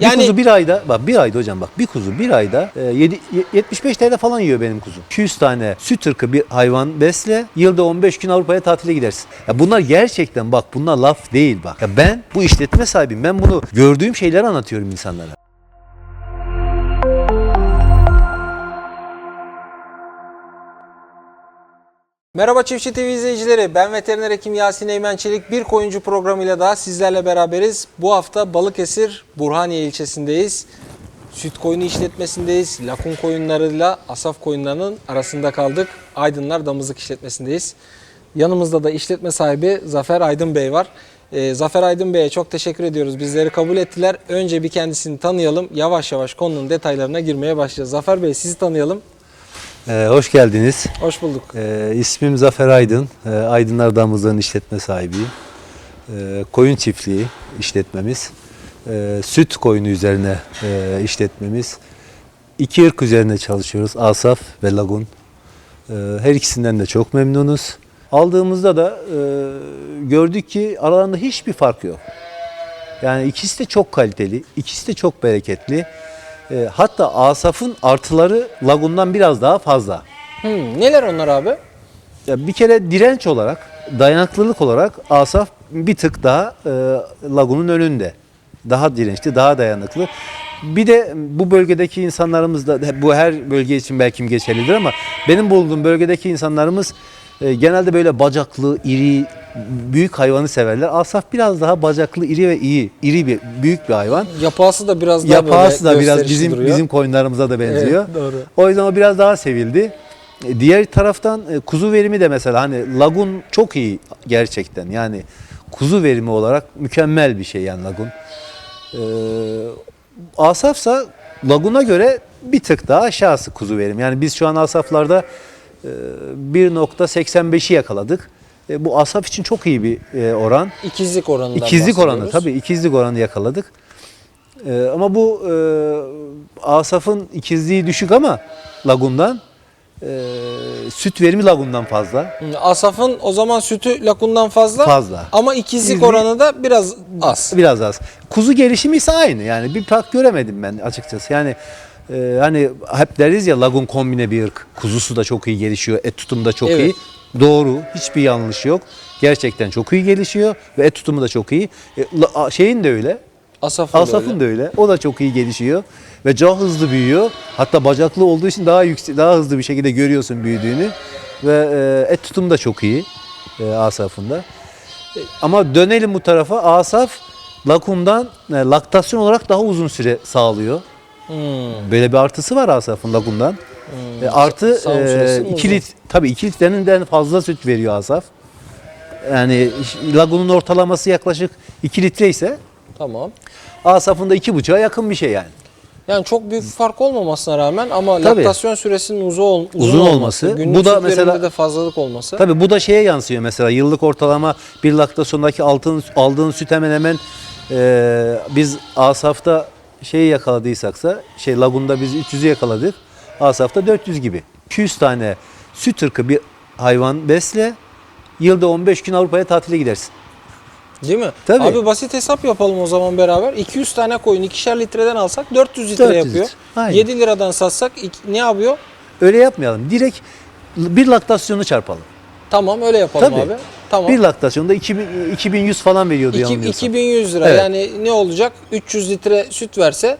Bir Yani kuzu bir ayda bak bir ayda hocam bak bir kuzu bir ayda e, yedi- ye- 75 TL falan yiyor benim kuzum. 200 tane süt ırkı bir hayvan besle yılda 15 gün Avrupa'ya tatile gidersin. Ya bunlar gerçekten bak bunlar laf değil bak. Ya ben bu işletme sahibiyim. Ben bunu gördüğüm şeyleri anlatıyorum insanlara. Merhaba Çiftçi TV izleyicileri. Ben veteriner hekim Yasin Eymen Çelik. Bir koyuncu programıyla daha sizlerle beraberiz. Bu hafta Balıkesir Burhaniye ilçesindeyiz. Süt koyunu işletmesindeyiz. Lakun koyunlarıyla asaf koyunlarının arasında kaldık. Aydınlar Damızlık işletmesindeyiz. Yanımızda da işletme sahibi Zafer Aydın Bey var. Ee, Zafer Aydın Bey'e çok teşekkür ediyoruz. Bizleri kabul ettiler. Önce bir kendisini tanıyalım. Yavaş yavaş konunun detaylarına girmeye başlayacağız. Zafer Bey sizi tanıyalım. Ee, hoş geldiniz. Hoş bulduk. Ee, ismim Zafer Aydın. Ee, Aydınlar Damızlığı'nın işletme sahibiyim. Ee, koyun çiftliği işletmemiz. Ee, süt koyunu üzerine e, işletmemiz. İki ırk üzerine çalışıyoruz. Asaf ve Lagun. Ee, her ikisinden de çok memnunuz. Aldığımızda da e, gördük ki aralarında hiçbir fark yok. Yani ikisi de çok kaliteli, ikisi de çok bereketli. Ee, hatta Asaf'ın artıları Lagun'dan biraz daha fazla. Hmm, neler onlar abi? Ya bir kere direnç olarak, dayanıklılık olarak Asaf bir tık daha e, Lagun'un önünde. Daha dirençli, daha dayanıklı. Bir de bu bölgedeki insanlarımız da bu her bölge için belki geçerlidir ama benim bulunduğum bölgedeki insanlarımız e, genelde böyle bacaklı, iri, büyük hayvanı severler. Asaf biraz daha bacaklı, iri ve iyi, iri bir büyük bir hayvan. Yapası da biraz daha Yapası da biraz bizim duruyor. bizim koyunlarımıza da benziyor. Evet, doğru. O yüzden o biraz daha sevildi. E, Diğer taraftan e, kuzu verimi de mesela hani lagun çok iyi gerçekten. Yani kuzu verimi olarak mükemmel bir şey yani lagun. Ee, Asafsa laguna göre bir tık daha aşağısı kuzu verim. Yani biz şu an asaflarda 1.85'i yakaladık. E, bu asaf için çok iyi bir e, oran. İkizlik oranından İkizlik oranı tabii ikizlik oranı yakaladık. Ee, ama bu e, Asaf'ın ikizliği düşük ama Lagun'dan e, süt verimi Lagun'dan fazla. Asaf'ın o zaman sütü lakundan fazla. Fazla. Ama ikizlik İkizlik- oranı da biraz az. Biraz az. Kuzu gelişimi ise aynı. Yani bir fark göremedim ben açıkçası. Yani e, hani hep deriz ya Lagun kombine bir ırk. Kuzusu da çok iyi gelişiyor. Et tutumu da çok Evet. iyi. Doğru. Hiçbir yanlış yok. Gerçekten çok iyi gelişiyor ve et tutumu da çok iyi. E, la- a- şeyin de öyle. Asaf'ın, da Asaf'ın öyle. da öyle. O da çok iyi gelişiyor ve çok hızlı büyüyor. Hatta bacaklı olduğu için daha yüksek, daha hızlı bir şekilde görüyorsun büyüdüğünü ve e, et tutumu da çok iyi e, Asaf'ın da. E, ama dönelim bu tarafa. Asaf lakumdan e, laktasyon olarak daha uzun süre sağlıyor. Hmm. Böyle bir artısı var Asaf'ın lakumdan. E, artı e, süresi 2 uzun. lit tabii 2 litreden fazla süt veriyor Asaf. Yani lagunun ortalaması yaklaşık 2 litre ise Tamam. Asaf'ın da 2,5'a yakın bir şey yani. Yani çok büyük bir fark olmamasına rağmen ama Tabii. laktasyon süresinin uzun, uzun, Uzun olması, olması. Bu da mesela- de fazlalık olması. Tabii bu da şeye yansıyor mesela yıllık ortalama bir laktasyondaki altın, aldığın süt hemen hemen e, biz Asaf'ta şeyi yakaladıysaksa şey Lagun'da biz 300'ü yakaladık. Asaf'ta 400 gibi. 200 tane süt ırkı bir hayvan besle yılda 15 gün Avrupa'ya tatile gidersin. Değil mi? Tabii. Abi basit hesap yapalım o zaman beraber. 200 tane koyun ikişer litreden alsak 400 litre 400 yapıyor. Aynen. 7 liradan satsak ne yapıyor? Öyle yapmayalım. Direkt bir laktasyonu çarpalım. Tamam öyle yapalım Tabii. abi. Tamam. Bir laktasyonda 2000, 2100 falan veriyordu İki- yanılmıyorsam. 2100 lira Evet. yani ne olacak? 300 litre süt verse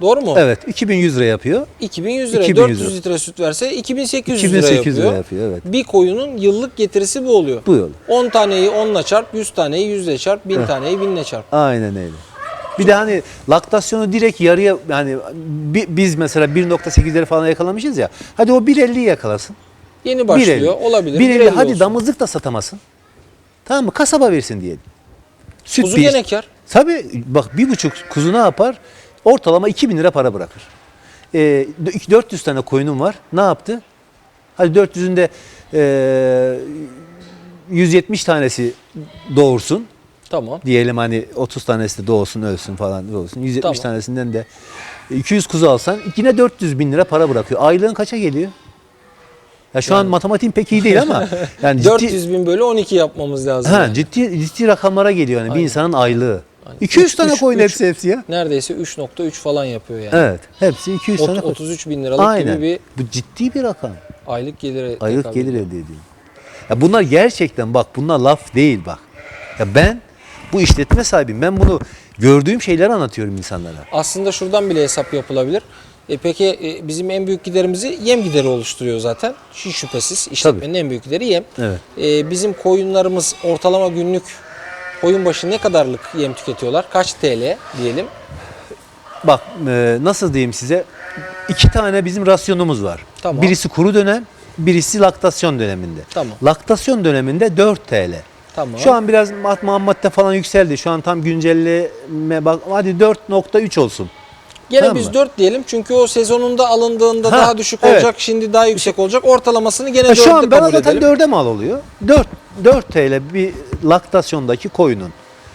doğru mu? Evet 2100 lira yapıyor. 2100 lira. 2100 400 lira. litre süt verse 2800, 2800 lira lira yapıyor. yapıyor evet. Bir koyunun yıllık getirisi bu oluyor. Bu yol. 10 taneyi 10'la çarp, 100 taneyi 100'le çarp, 1000 taneyi 1000'le çarp. Aynen öyle. Bir de hani laktasyonu direkt yarıya yani bi- biz mesela 1.8'leri falan yakalamışız ya. Hadi o 1.50'yi yakalasın. Yeni başlıyor. 1.50. Olabilir. 1.50 1.50 hadi olsun. damızlık da satamasın. Tamam mı? Kasaba versin diyelim. Süt Kuzu bir- gene kar. Tabii bak bir buçuk kuzu ne yapar? Ortalama 2000 lira para bırakır. Ee, 400 tane koyunum var. Ne yaptı? Hadi 400'ünde ee, 170 tanesi doğursun. Tamam. Diyelim hani 30 tanesi de doğsun ölsün falan doğsun. 170 Tamam. tanesinden de 200 kuzu alsan yine 400 bin lira para bırakıyor. Aylığın kaça geliyor? Ya şu an matematiğim pek iyi değil ama yani ciddi, 400 bin bölü 12 yapmamız lazım. ha, yani. ciddi ciddi rakamlara geliyor yani bir Aynen. insanın aylığı. Yani 200 üç- tane üç- koyun hepsi hepsi ya. Neredeyse 3.3 falan yapıyor yani. Evet. Hepsi 200 Ot- tane koyun. 33 bin liralık Aynen. gibi bir Bu ciddi bir rakam. aylık geliri Aylık gelir elde ediyor. Ya bunlar gerçekten bak bunlar laf değil bak. Ya ben bu işletme sahibiyim. Ben bunu gördüğüm şeyleri anlatıyorum insanlara. Aslında şuradan bile hesap yapılabilir. E peki e, bizim en büyük giderimizi yem gideri oluşturuyor zaten. Hiç şüphesiz işletmenin en büyük gideri yem. Evet. E, bizim koyunlarımız ortalama günlük koyun başı ne kadarlık yem tüketiyorlar? Kaç TL diyelim? Bak e, nasıl diyeyim size? İki tane bizim rasyonumuz var. Tamam. Birisi kuru dönem, birisi laktasyon döneminde. Tamam. Laktasyon döneminde 4 TL. Tamam. Şu an biraz mat madde falan yükseldi. Şu an tam güncelleme bak hadi 4.3 olsun. Gene Tamam biz mı? 4 diyelim çünkü o sezonunda alındığında Ha, daha düşük evet. olacak, şimdi daha yüksek olacak. Ortalamasını gene Ha, 4'te şu an ben kabul zaten edelim. 4'e mal oluyor. 4 4 TL bir laktasyondaki koyunun.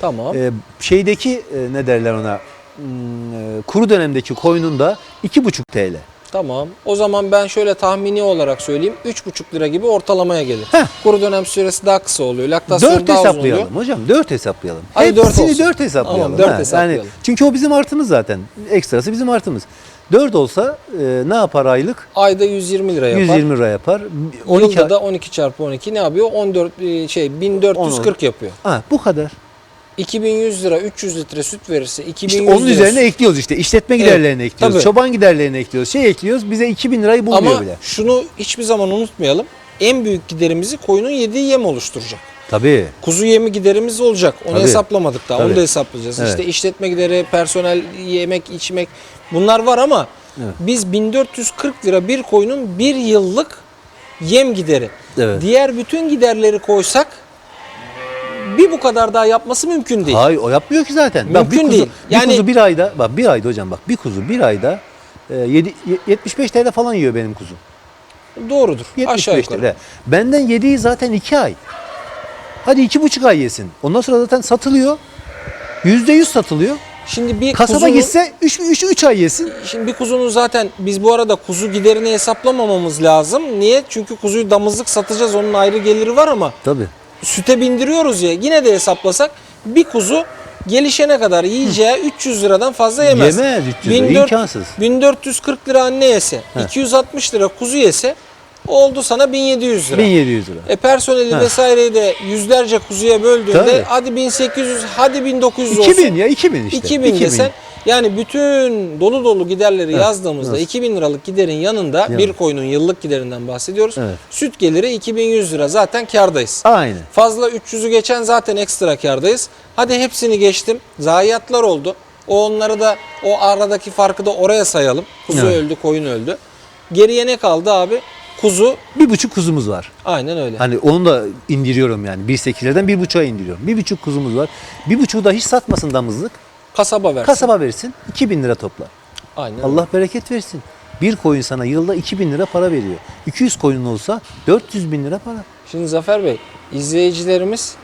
Tamam. Ee, şeydeki e, ne derler ona? Hmm, e, kuru dönemdeki koyunun da 2,5 TL. Tamam. O zaman ben şöyle tahmini olarak söyleyeyim. 3,5 lira gibi ortalamaya gelir. Heh. Kuru dönem süresi daha kısa oluyor. Laktasyon 4 daha uzun oluyor. hesaplayalım hocam. 4 hesaplayalım. Hadi dört Hepsini olsun. 4 hesaplayalım. Tamam, dört ha. hesaplayalım. Yani, çünkü o bizim artımız zaten. Ekstrası bizim artımız. 4 olsa e, ne yapar aylık? Ayda 120 lira yapar. 120 lira yapar. 12 Yılda da 12 çarpı 12 ne yapıyor? 14 e, şey 1440 yapıyor. Ha, bu kadar. 2100 lira 300 litre süt verirse 2100 İşte onun lira üzerine ekliyoruz işte. İşletme giderlerini ekliyoruz. tabii. Çoban giderlerini ekliyoruz. Şey ekliyoruz. Bize 2000 lirayı bulmuyor Ama bile. şunu hiçbir zaman unutmayalım. En büyük giderimizi koyunun yediği yem oluşturacak. Tabii. Kuzu yemi giderimiz olacak. Onu Tabii. hesaplamadık daha. Onu Tabii. da hesaplayacağız. Evet. İşte işletme gideri, personel yemek, içmek bunlar var ama Evet. biz 1440 lira bir koyunun bir yıllık yem gideri. Evet. Diğer bütün giderleri koysak bir bu kadar daha yapması mümkün değil. Hayır o yapmıyor ki zaten. bak, bir Mümkün kuzu, değil. Bir Yani- kuzu bir ayda bak bir ayda hocam bak bir kuzu bir ayda e, yedi- ye- 75 TL falan yiyor benim kuzum. Doğrudur. 75 Aşağı yukarı. TL. Benden yediği zaten 2 ay. Hadi iki buçuk ay yesin. Ondan sonra zaten satılıyor. Yüzde yüz satılıyor. Şimdi bir Kasaba kuzunun, gitse 3 üç, üç ay yesin. Şimdi bir kuzunun zaten biz bu arada kuzu giderini hesaplamamamız lazım. Niye? Çünkü kuzuyu damızlık satacağız. Onun ayrı geliri var ama Tabii. Süte bindiriyoruz ya yine de hesaplasak bir kuzu gelişene kadar yiyeceği 300 liradan fazla yemez. Yemez 300 lira, 1400 imkansız. 1440 lira anne yese, 260 lira kuzu yese oldu sana 1700 lira. 1700 lira. E personeli Ha. vesaireyi de yüzlerce kuzuya böldüğünde Tabii. hadi 1800 hadi 1900 olsun. 2000 ya 2000 işte. 2000 desen yani bütün dolu dolu giderleri yazdığımızda evet. 2000 liralık giderin yanında Yani. bir koyunun yıllık giderinden bahsediyoruz. Evet. Süt geliri 2100 lira zaten kardayız. Aynen. Fazla 300'ü geçen zaten ekstra kardayız. Hadi hepsini geçtim. Zayiatlar oldu. O onları da o aradaki farkı da oraya sayalım. Kuzu Evet. öldü, koyun öldü. Geriye ne kaldı abi? Kuzu. Bir buçuk kuzumuz var. Aynen öyle. Hani onu da indiriyorum yani. 1.8'lerden bir buçuğa indiriyorum. Bir buçuk kuzumuz var. Bir buçuğu da hiç satmasın damızlık. Kasaba versin. Kasaba versin. 2000 lira topla. Aynen. Allah bereket versin. Bir koyun sana yılda 2000 lira para veriyor. 200 koyun olsa 400 bin lira para. Şimdi Zafer Bey, izleyicilerimiz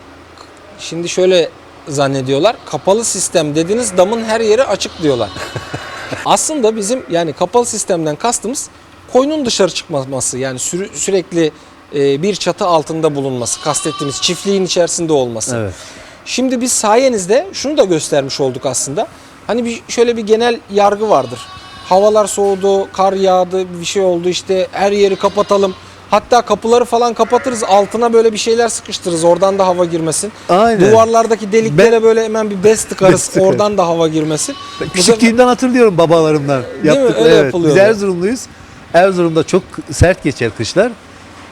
şimdi şöyle zannediyorlar. Kapalı sistem dediniz damın her yeri açık diyorlar. Aslında bizim yani kapalı sistemden kastımız koyunun dışarı çıkmaması. Yani sürü- sürekli e, bir çatı altında bulunması. Kastettiğimiz çiftliğin içerisinde olması. Evet. Şimdi biz sayenizde şunu da göstermiş olduk aslında. Hani bir şöyle bir genel yargı vardır. Havalar soğudu, kar yağdı, bir şey oldu işte her yeri kapatalım. Hatta kapıları falan kapatırız altına böyle bir şeyler sıkıştırırız oradan da hava girmesin. Aynen. Duvarlardaki deliklere böyle hemen bir bez tıkarız Bez oradan da hava girmesin. Sefer- Küçüklüğümden hatırlıyorum babalarımdan. mi? Yaptık. Öyle evet. Biz Erzurumluyuz. Erzurum'da çok sert geçer kışlar.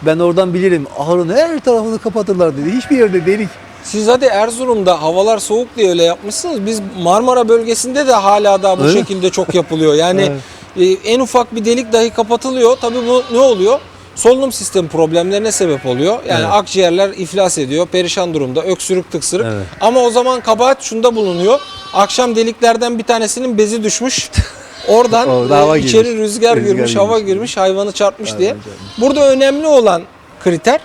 Ben oradan bilirim. Ahırın her tarafını kapatırlar dedi. Hiçbir yerde delik. Siz hadi Erzurum'da havalar soğuk diye öyle yapmışsınız. Biz Marmara bölgesinde de hala da bu Öyle şekilde çok yapılıyor. Yani e, en ufak bir delik dahi kapatılıyor. Tabii bu ne oluyor? Solunum sistemi problemlerine sebep oluyor. Yani Evet. akciğerler iflas ediyor. Perişan durumda. Öksürük tıksırık. Evet. Ama o zaman kabahat şunda bulunuyor. Akşam deliklerden bir tanesinin bezi düşmüş. Oradan Orada e, içeri girmiş. rüzgar, Rüzgar girmiş, hava girmiş. hayvanı çarpmış Hayvan diye. Burada önemli olan kriter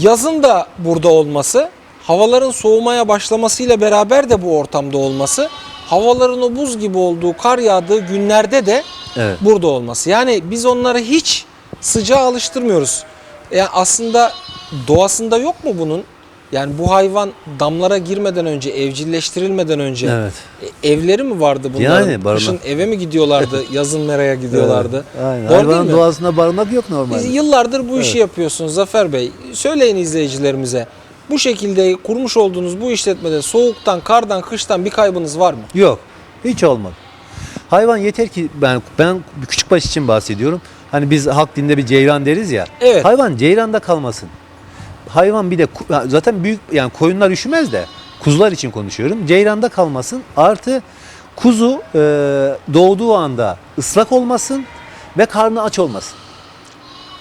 yazın da burada olması, havaların soğumaya başlamasıyla beraber de bu ortamda olması, havaların o buz gibi olduğu, kar yağdığı günlerde de Evet. burada olması. Yani biz onları hiç sıcağa alıştırmıyoruz. Yani aslında doğasında yok mu bunun? Yani bu hayvan damlara girmeden önce, evcilleştirilmeden önce Evet. e, evleri mi vardı bunların? Yani barınak. Kışın eve mi gidiyorlardı, yazın meraya gidiyorlardı? Evet, Aynen. Doğru değil Hayvanın mi? doğasında barınak yok normalde. Biz yıllardır bu işi yapıyorsunuz Zafer Bey. Söyleyin izleyicilerimize. Bu şekilde kurmuş olduğunuz bu işletmede soğuktan, kardan, kıştan bir kaybınız var mı? Yok. Hiç olmadı. Hayvan yeter ki ben ben küçükbaş için bahsediyorum. Hani biz halk dinde bir ceyran deriz ya. Evet. Hayvan ceyranda kalmasın. Hayvan bir de zaten büyük yani koyunlar üşümez de kuzular için konuşuyorum. Ceyranda kalmasın. Artı kuzu e, doğduğu anda ıslak olmasın ve karnı aç olmasın.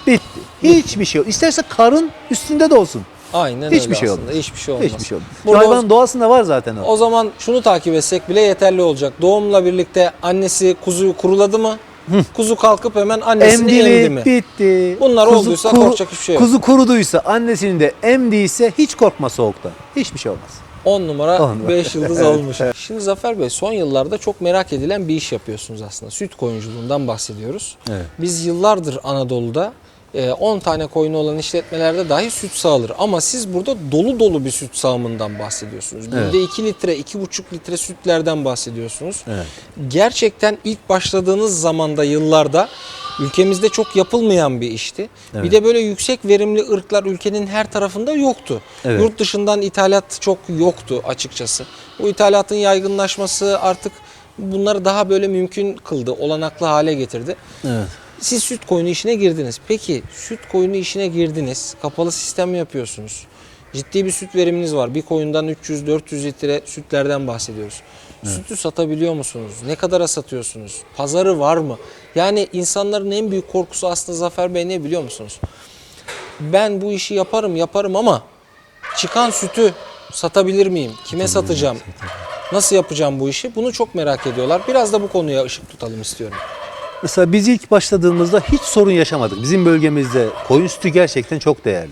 Bitti. Hiçbir şey yok. İsterse karın üstünde de olsun. Aynen Hiçbir öyle şey aslında. olmaz. Hiçbir şey olmaz. Hiçbir şey olmaz. Burada o- Hayvanın doğasında var zaten o. O zaman şunu takip etsek bile yeterli olacak. Doğumla birlikte annesi kuzuyu kuruladı mı? Kuzu kalkıp hemen annesini Emdi emdi mi? Bitti. Bunlar olduysa korkacak hiçbir şey yok. Kuzu kuruduysa, annesinin de emdiyse hiç korkma soğuktan. Hiçbir şey olmaz. 10 numara On numara. 5 yıldız olmuş. Şimdi Zafer Bey son yıllarda çok merak edilen bir iş yapıyorsunuz aslında. Süt koyunculuğundan bahsediyoruz. Evet. Biz yıllardır Anadolu'da 10 tane koyunu olan işletmelerde dahi süt sağılır. Ama siz burada dolu dolu bir süt sağımından bahsediyorsunuz. Günde Evet. 2 litre, 2,5 litre sütlerden bahsediyorsunuz. Evet. Gerçekten ilk başladığınız zamanda yıllarda ülkemizde çok yapılmayan bir işti. Bir Evet. de böyle yüksek verimli ırklar ülkenin her tarafında yoktu. Evet. Yurt dışından ithalat çok yoktu açıkçası. Bu ithalatın yaygınlaşması artık bunları daha böyle mümkün kıldı, olanaklı hale getirdi. Evet. Siz süt koyunu işine girdiniz. Peki süt koyunu işine girdiniz. Kapalı sistem mi yapıyorsunuz? Ciddi bir süt veriminiz var. Bir koyundan 300-400 litre sütlerden bahsediyoruz. Sütü satabiliyor musunuz? Ne kadara satıyorsunuz? Pazarı var mı? Yani insanların en büyük korkusu aslında Zafer Bey ne biliyor musunuz? Ben bu işi yaparım yaparım ama çıkan sütü satabilir miyim? Kime satacağım? Nasıl yapacağım bu işi? Bunu çok merak ediyorlar. Biraz da bu konuya ışık tutalım istiyorum. Mesela biz ilk başladığımızda hiç sorun yaşamadık. Bizim bölgemizde koyun sütü gerçekten çok değerli.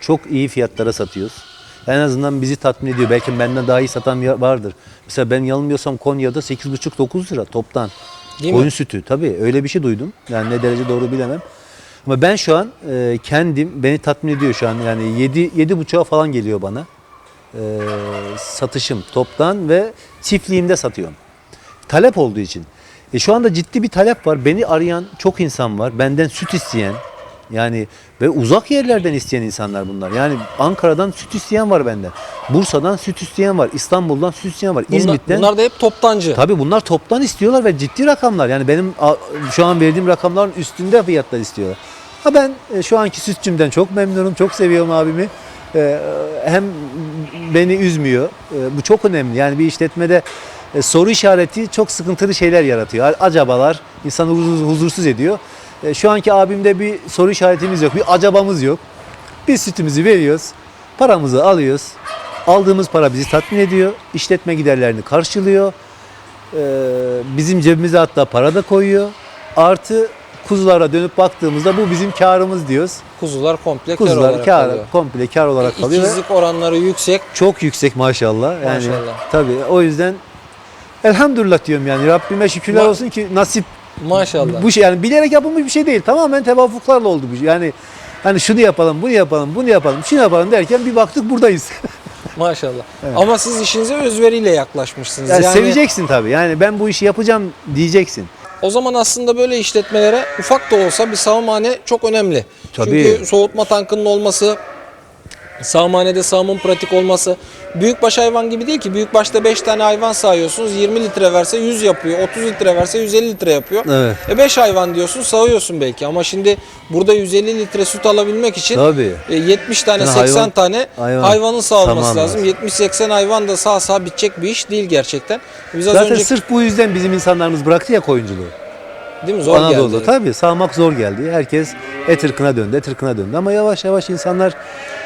Çok iyi fiyatlara satıyoruz. En azından bizi tatmin ediyor. Belki benden daha iyi satan vardır. Mesela ben yanılmıyorsam Konya'da 8,5-9 lira toptan. Değil koyun mi? sütü. Tabii öyle bir şey duydum. Yani ne derece doğru bilemem. Ama ben şu an e, kendim beni tatmin ediyor şu an. Yani 7 7,5'a falan geliyor bana. E, satışım toptan ve çiftliğimde satıyorum. Talep olduğu için. E şu anda ciddi bir talep var. Beni arayan çok insan var. Benden süt isteyen. Yani ve uzak yerlerden isteyen insanlar bunlar. Yani Ankara'dan süt isteyen var benden. Bursa'dan süt isteyen var. İstanbul'dan süt isteyen var. Bunlar, İzmit'ten. bunlar da hep toptancı. Tabii bunlar toptan istiyorlar ve ciddi rakamlar. Yani benim şu an verdiğim rakamların üstünde fiyatlar istiyorlar. Ha ben e, şu anki sütçümden çok memnunum. Çok seviyorum abimi. E, hem beni üzmüyor. E, bu çok önemli. Yani bir işletmede e, soru işareti çok sıkıntılı şeyler yaratıyor. Acabalar insanı huzur- huzursuz ediyor. E, şu anki abimde bir soru işaretimiz yok. Bir acabamız yok. Biz sütümüzü veriyoruz. Paramızı alıyoruz. Aldığımız para bizi tatmin ediyor. İşletme giderlerini karşılıyor. Ee, bizim cebimize hatta para da koyuyor. Artı kuzulara dönüp baktığımızda bu bizim karımız diyoruz. Kuzular komple kar Kuzular olarak kar, kalıyor. komple kar olarak kalıyor. İkizlik oranları yüksek. Çok yüksek maşallah. Yani Maşallah. tabii o yüzden elhamdülillah diyorum yani Rabbime şükürler Ma- olsun ki nasip Maşallah. bu şey yani bilerek yapılmış bir şey değil. Tamamen tevafuklarla oldu bu. şey. Yani hani şunu yapalım, bunu yapalım, bunu yapalım, şunu yapalım derken bir baktık buradayız. Maşallah. Ama siz işinize özveriyle yaklaşmışsınız. Yani, Yani, seveceksin tabii. Yani ben bu işi yapacağım diyeceksin. o zaman aslında böyle işletmelere ufak da olsa bir sağımhane çok önemli. Tabii. Çünkü soğutma tankının olması, sağımhanede sağımın pratik olması büyükbaş hayvan gibi değil ki. Büyükbaşta 5 tane hayvan sağıyorsunuz. 20 litre verse 100 yapıyor. 30 litre verse 150 litre yapıyor. Evet. E 5 hayvan diyorsun sağıyorsun belki ama şimdi burada 150 litre süt alabilmek için Tabii. e, 70 tane Yani 80 hayvan- tane hayvan hayvanın sağlaması lazım. 70-80 hayvan da sağ sağ bitecek bir iş değil gerçekten. Biz az Zaten önce sırf bu yüzden bizim insanlarımız bıraktı ya koyunculuğu. Değil mi zor Anadolu'da geldi. tabii sağmak zor geldi. Herkes et ırkına döndü, et ırkına döndü. Ama yavaş yavaş insanlar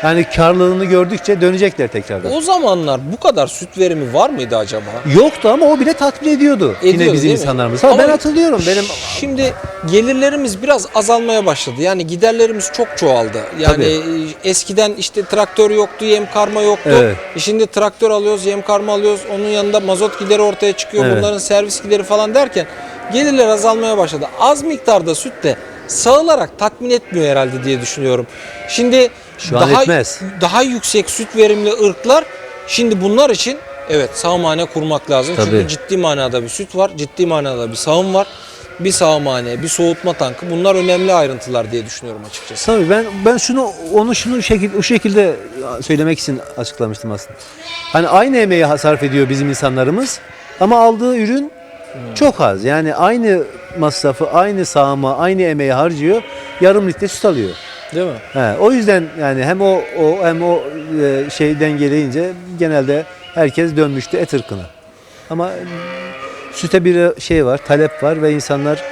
yani karlılığını gördükçe dönecekler tekrardan. O zamanlar bu kadar süt verimi var mıydı acaba? Yoktu ama o bile tatmin ediyordu. Yine Ediyordu, bizim değil mi? insanlarımız. Ha, Ama ben hatırlıyorum benim Şimdi gelirlerimiz biraz azalmaya başladı. Yani giderlerimiz çok çoğaldı. Yani Tabii. e, eskiden işte traktör yoktu, yem karma yoktu. Evet. E Şimdi traktör alıyoruz, yem karma alıyoruz. Onun yanında mazot gideri ortaya çıkıyor. Evet. Bunların servis gideri falan derken gelirler azalmaya başladı. Az miktarda süt de sağılarak tatmin etmiyor herhalde diye düşünüyorum. Şimdi Şu daha etmez. daha yüksek süt verimli ırklar şimdi bunlar için evet sağımhane kurmak lazım. Çünkü Tabii. ciddi manada bir süt var, ciddi manada bir sağım var. Bir sağımhane, bir soğutma tankı bunlar önemli ayrıntılar diye düşünüyorum açıkçası. Tabii ben ben şunu onu şunu şekil o şekilde söylemek için açıklamıştım aslında. Hani aynı emeği sarf ediyor bizim insanlarımız ama aldığı ürün çok az. Yani aynı masrafı, aynı sağıma, aynı emeği harcıyor. Yarım litre süt alıyor. Değil mi? He, o yüzden yani hem o, o hem o e, şey dengeleyince genelde herkes dönmüştü et ırkına. Ama süte bir şey var, talep var ve insanlar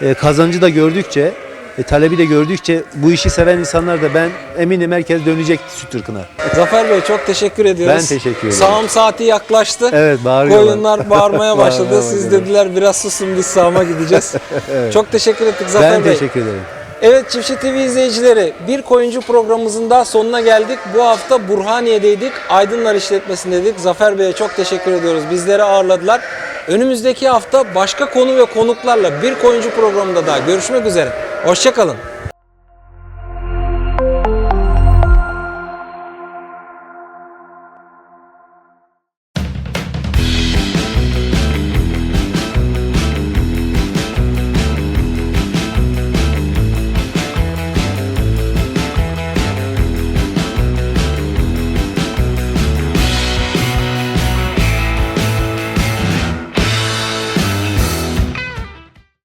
e, kazancı da gördükçe, e, talebi de gördükçe bu işi seven insanlar da ben eminim herkes dönecek süt ırkına. Zafer Bey çok teşekkür ediyoruz. Ben teşekkür ederim. Sağım saati yaklaştı. Evet bağırıyorlar. Koyunlar bağırmaya başladı. Bağırmaya Siz başladı. dediler biraz susun biz sağıma gideceğiz. Çok teşekkür ettik Zafer Ben Bey. teşekkür ederim. Evet Çiftçi TV izleyicileri bir koyuncu programımızın daha sonuna geldik. Bu hafta Burhaniye'deydik. Aydınlar işletmesindeydik. Zafer Bey'e çok teşekkür ediyoruz. Bizleri ağırladılar. Önümüzdeki hafta başka konu ve konuklarla bir koyuncu programında daha görüşmek üzere. Hoşçakalın.